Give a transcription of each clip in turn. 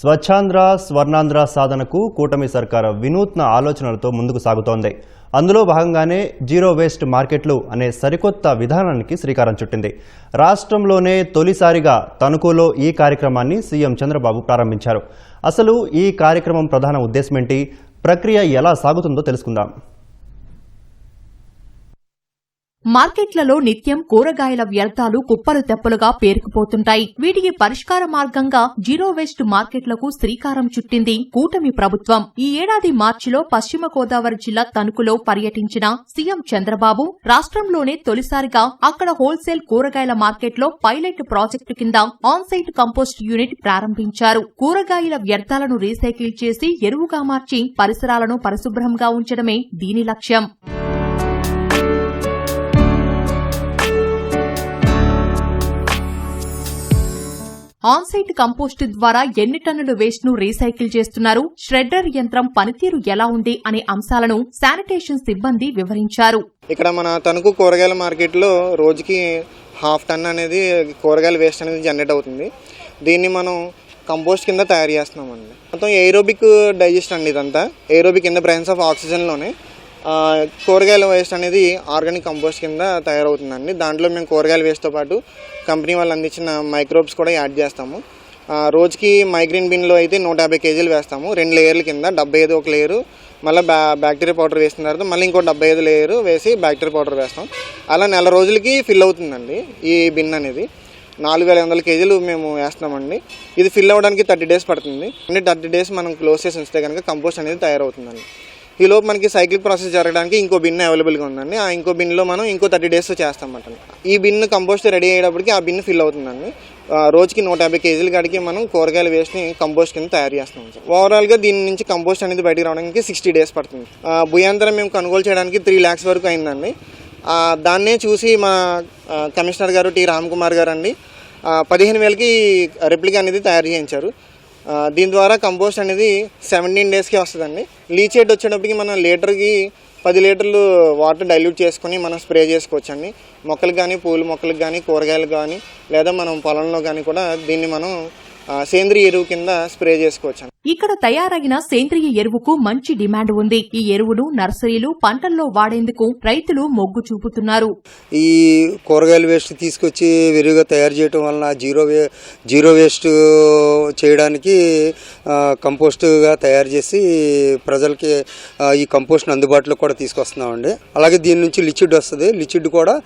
స్వచ్ఛాంధ్ర స్వర్ణాంధ్ర సాధనకు కూటమి సర్కార్ వినూత్న ఆలోచనలతో ముందుకు సాగుతోంది. అందులో భాగంగానే జీరో వేస్ట్ మార్కెట్లు అనే సరికొత్త విధానానికి శ్రీకారం చుట్టింది. రాష్ట్రంలోనే తొలిసారిగా తణుకులో ఈ కార్యక్రమాన్ని సీఎం చంద్రబాబు ప్రారంభించారు. అసలు ఈ కార్యక్రమం ప్రధాన ఉద్దేశమేంటి ప్రక్రియ ఎలా సాగుతుందో తెలుసుకుందాం. మార్కెట్లలో నిత్యం కూరగాయల వ్యర్థాలు కుప్పలు తెప్పలుగా పేరుకుపోతుంటాయి. వీటికి పరిష్కార మార్గంగా జీరో వేస్ట్ మార్కెట్లకు శ్రీకారం చుట్టింది కూటమి ప్రభుత్వం. ఈ ఏడాది మార్చిలో పశ్చిమ గోదావరి జిల్లా తణుకులో పర్యటించిన సీఎం చంద్రబాబు రాష్ట్రంలోనే తొలిసారిగా అక్కడ హోల్సేల్ కూరగాయల మార్కెట్లో పైలట్ ప్రాజెక్టు కింద ఆన్సైట్ కంపోస్ట్ యూనిట్ ప్రారంభించారు. కూరగాయల వ్యర్థాలను రీసైకిల్ చేసి ఎరువుగా మార్చి పరిసరాలను పరిశుభ్రంగా ఉంచడమే దీని లక్ష్యం. ఆన్సైట్ కంపోస్ట్ ద్వారా ఎన్ని టన్నుల వేస్ట్ను రీసైకిల్ చేస్తున్నారు? ష్రెడ్డర్ యంత్రం పనితీరు ఎలా ఉంది అనే అంశాలను శానిటేషన్ సిబ్బంది వివరించారు. ఇక్కడ మన తణుకు కూరగాయల మార్కెట్లో రోజుకి హాఫ్ టన్ అనేది కూరగాయల వేస్ట్ అనేది జనరేట్ అవుతుంది. దీన్ని మనం కంపోస్ట్ కింద తయారు చేస్తున్నామండి. మొత్తం ఏరోబిక్ డైజెస్ట్ అండి ఇదంతా. ఏరోబిక్ కింద బ్రెయిన్స్ ఆఫ్ ఆక్సిజన్లోనే కూరగాయల వేస్ట్ అనేది ఆర్గానిక్ కంపోస్ట్ కింద తయారవుతుందండి. దాంట్లో మేము కూరగాయల వేస్ట్తో పాటు కంపెనీ వాళ్ళు అందించిన మైక్రోబ్స్ కూడా యాడ్ చేస్తాము. రోజుకి మైగ్రీన్ బిన్లో అయితే నూట యాభై కేజీలు వేస్తాము. రెండు లేయర్ల కింద డెబ్బై ఐదు ఒక లేయరు మళ్ళీ బ్యా బ్యాక్టీరియా పౌడర్ వేసిన తర్వాత మళ్ళీ ఇంకో డెబ్బై ఐదు లేయరు వేసి బ్యాక్టీరియా పౌడర్ వేస్తాం. అలా నెల రోజులకి ఫిల్ అవుతుందండి ఈ బిన్ అనేది. నాలుగు వేల వందల కేజీలు మేము వేస్తున్నామండి. ఇది ఫిల్ అవ్వడానికి థర్టీ డేస్ పడుతుంది. అంటే థర్టీ డేస్ మనం క్లోజ్ చేసి ఉంచితే కనుక కంపోస్ట్ అనేది తయారవుతుందండి. ఈలోపు మనకి సైకిల్ ప్రాసెస్ జరగడానికి ఇంకో బిన్ అవైలబుల్గా ఉందండి. ఆ ఇంకో బిన్లో మనం ఇంకో థర్టీ డేస్ చేస్తామన్నమాట ఈ బిన్ కంపోస్ట్ రెడీ అయ్యేటప్పటికి ఆ బిన్ ఫిల్ అవుతుందండి. ఆ, రోజుకి నూట యాభై కేజీల కాడికి మనం కూరగాయల వేస్ట్ని కంపోస్ట్ కింద తయారు చేస్తాం సార్. ఓవరాల్గా దీని నుంచి కంపోస్ట్ అనేది బయటకు రావడానికి సిక్స్టీ డేస్ పడుతుంది. ఆ, భుయాంతరం మేము కొనుగోలు చేయడానికి త్రీ ల్యాక్స్ వరకు అయిందండి. దాన్నే చూసి మా కమిషనర్ గారు టి రామ్ కుమార్ గారు అండి పదిహేను వేలకి రెప్లికా అనేది తయారు చేయించారు. దీని ద్వారా కంపోస్ట్ అనేది సెవెంటీన్ డేస్కి వస్తుందండి. లీచేట్ వచ్చేటప్పటికి మనం లీటర్కి పది లీటర్లు వాటర్ డైల్యూట్ చేసుకొని మనం స్ప్రే చేసుకోవచ్చండి. మొక్కలకు కానీ పూల మొక్కలకు కానీ కూరగాయలకు కానీ లేదా మనం పొలంలో కానీ కూడా దీన్ని మనం సేంద్రియ ఎరువు కింద స్ప్రే చేసుకోవచ్చు ఇక్కడ తయారైన సేంద్రియ ఎరువుకు మంచి డిమాండ్ ఉంది. ఈ ఎరువును నర్సరీలు పంటల్లో వాడేందుకు రైతులు మొగ్గు చూపుతున్నారు. ఈ కూరగాయల వేస్ట్ తీసుకొచ్చి విరివిగా తయారు చేయటం వలన జీరో వే జీరో వేస్ట్ చేయడానికి కంపోస్ట్గా తయారు చేసి ప్రజలకి ఈ కంపోస్ట్ని అందుబాటులో కూడా తీసుకొస్తున్నామండి. అలాగే దీని నుంచి లిక్విడ్ వస్తుంది. లిక్విడ్ కూడా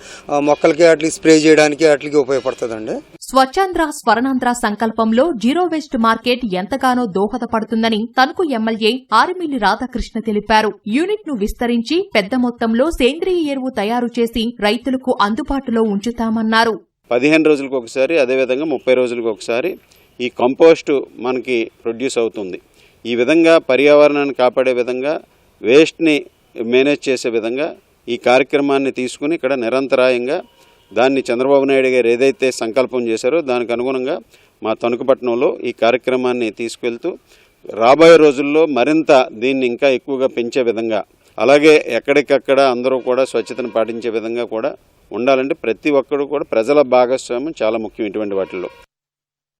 మొక్కలకి వాటికి స్ప్రే చేయడానికి వాటికి ఉపయోగపడుతుందండి. స్వచ్ఛాంధ్ర స్వర్ణాంధ్ర సంకల్పంలో జీరో వేస్ట్ మార్కెట్ ఎంతగానో దోహదపడుతుందని తణుకు ఎమ్మెల్యే ఆరిమిల్లి రాధాకృష్ణ తెలిపారు. యూనిట్ను విస్తరించి పెద్ద మొత్తంలో సేంద్రియ ఎరువు తయారు చేసి రైతులకు అందుబాటులో ఉంచుతామన్నారు. పదిహేను రోజులకు ఒకసారి అదేవిధంగా ముప్పై రోజులకు ఒకసారి ఈ కంపోస్టు మనకి ప్రొడ్యూస్ అవుతుంది. ఈ విధంగా పర్యావరణాన్ని కాపాడే విధంగా వేస్ట్ని మేనేజ్ చేసే విధంగా ఈ కార్యక్రమాన్ని తీసుకుని ఇక్కడ నిరంతరాయంగా దాన్ని చంద్రబాబు నాయుడు గారు ఏదైతే సంకల్పం చేశారో దానికి అనుగుణంగా మా తణుకుపట్నంలో ఈ కార్యక్రమాన్ని తీసుకెళ్తూ రాబోయే రోజుల్లో మరింత దీన్ని ఇంకా ఎక్కువగా పెంచే విధంగా అలాగే ఎక్కడికక్కడ అందరూ కూడా స్వచ్ఛతను పాటించే విధంగా కూడా ఉండాలంటే ప్రతి ఒక్కరు కూడా ప్రజల భాగస్వామ్యం చాలా ముఖ్యం ఇటువంటి వాటిల్లో.